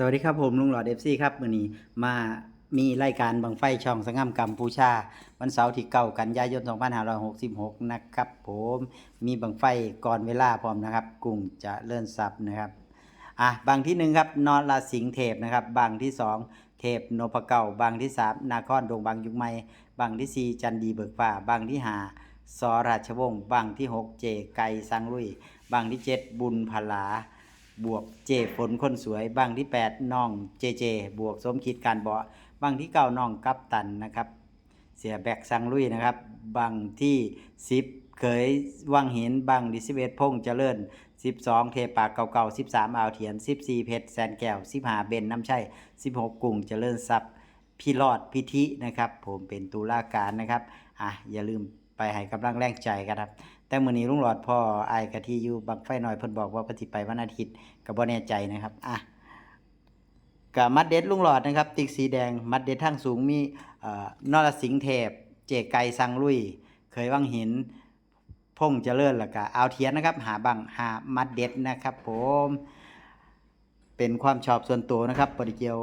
สวัสดีครับผมลุงหลอดเอฟซีครับมื้อนี้มามีรายการบังไฟช่องสงามกัมพูชา วันเสาร์ที่เก้ากันยายน 2566 นะครับผมมีบังไฟก่อนเวลาพร้อมนะครับกรุงจะเลื่อนซับนะครับอะบางที่หนึ่งครับนอนลาสิงเทพนะครับบางที่สองเทพนพเก่าบางที่สามนาคอนดงบางยุคใหม่บางที่สี่จันดีเบิกฟ้าบางที่ห้าสอราชวงศ์บางที่หกเจไกสังลุยบางที่เจ็ดบุญพลา บวกเจฝนคนสวยบางที่ 8น้องเจเจ บวกสมคิดการเบาะบางที่9น้องกัปตันนะครับ เสียแบกสังลุยนะครับ บางที่ 10 เคยวังหินบางที่11พงเจริญ 12 เทปากเก่าๆ13อ่าวเถียน 14 เพชรแสนแก้ว15เบนน้ำชัย16 กุ้งเจริญทรัพย์พี่รอดพิธินะครับ ผมเป็นตุลาการนะครับอะอย่าลืม ไปให้กำลังแรงใจกันครับ แต่มื้อนี้ลุงหลอดพ่อไอายกะที่อยู่บังไฟหน่อยเพิ่นบอกว่าเพิ่นสิไปวันอาทิตย์ก็บ่แน่ใจนะครับอะกะมัดเด็ดลุงหลอดนะครับ ติ๊กสีแดง มัดเด็ดทางสูงมีเอ่อนรสิงห์เทพ เจไก่สังลุย เคยวังหินพงษ์เจริญแล้วก็เอาเทียนนะครับ หาบังหามัดเด็ดนะครับ ผม เป็นความชอบส่วนตัวนะครับบ่ได้เกียว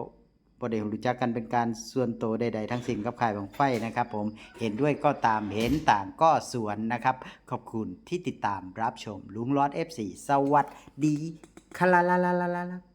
บ่ได้รู้จักกันเป็นการส่วนตัวใดๆทั้งสิ้นกับข่ายบังไฟนะครับผมเห็นด้วยก็ตามเห็นต่างก็สวนนะครับ ขอบคุณที่ติดตามรับชมลุงลอด F4 สวัสดีคลาลาลาลาลา